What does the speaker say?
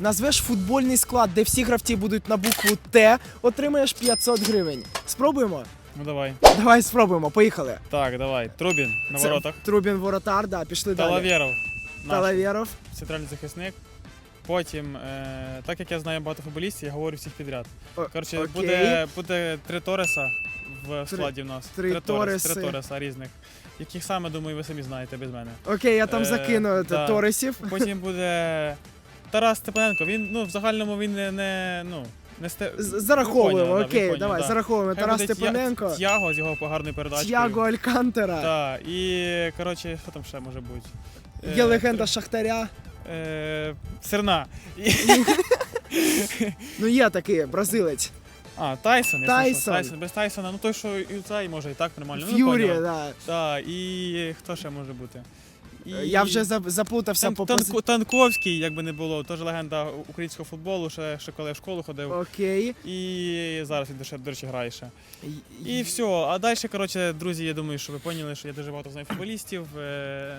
назвеш футбольний склад, де всі гравці будуть на букву Т, отримаєш 500 гривень. Спробуємо? Ну давай. Давай спробуємо, поїхали. Так, давай. Трубін на Це воротах. Трубін воротар, да, пішли далі. Талавєров. Наш Талавєров. центральний захисник. Потім, е, так як я знаю багато футболістів, я говорю всіх підряд. О, Коротше, окей. буде, буде три Тореса в Три- складі в нас. три Торес- Тореси. три Тореса різних. Яких саме, думаю, ви самі знаєте без мене. Окей, я там Е, закину да. Торесів. Потім буде Тарас Степаненко. Він ну, в загальному він не, не ну, не сте... Зараховуємо, поняли, окей, поняли, давай, да. зараховуємо. Хай Тарас Степаненко, Тяго з його гарною передачкою. Тяго Алькантера. Так, і коротше, що там ще може бути? Є Е, легенда Шахтаря. Е, Серна. Ну є такий бразилець. А, Тайсон, я Тайсон. слышав, Тайсон. Без Тайсона, ну той, що і цей може і так нормально. Ф'юрі, ну, да. Так, і хто ще може бути? І... Я вже за- заплутався Тан- по Танко- пози... Танковський, як би не було, теж легенда українського футболу, ще, ще коли я в школу ходив. Окей. І зараз він ще, до речі, грає ще. І- І все. А далі, коротше, друзі, я думаю, що ви поняли, що я дуже багато знаю футболістів. Е,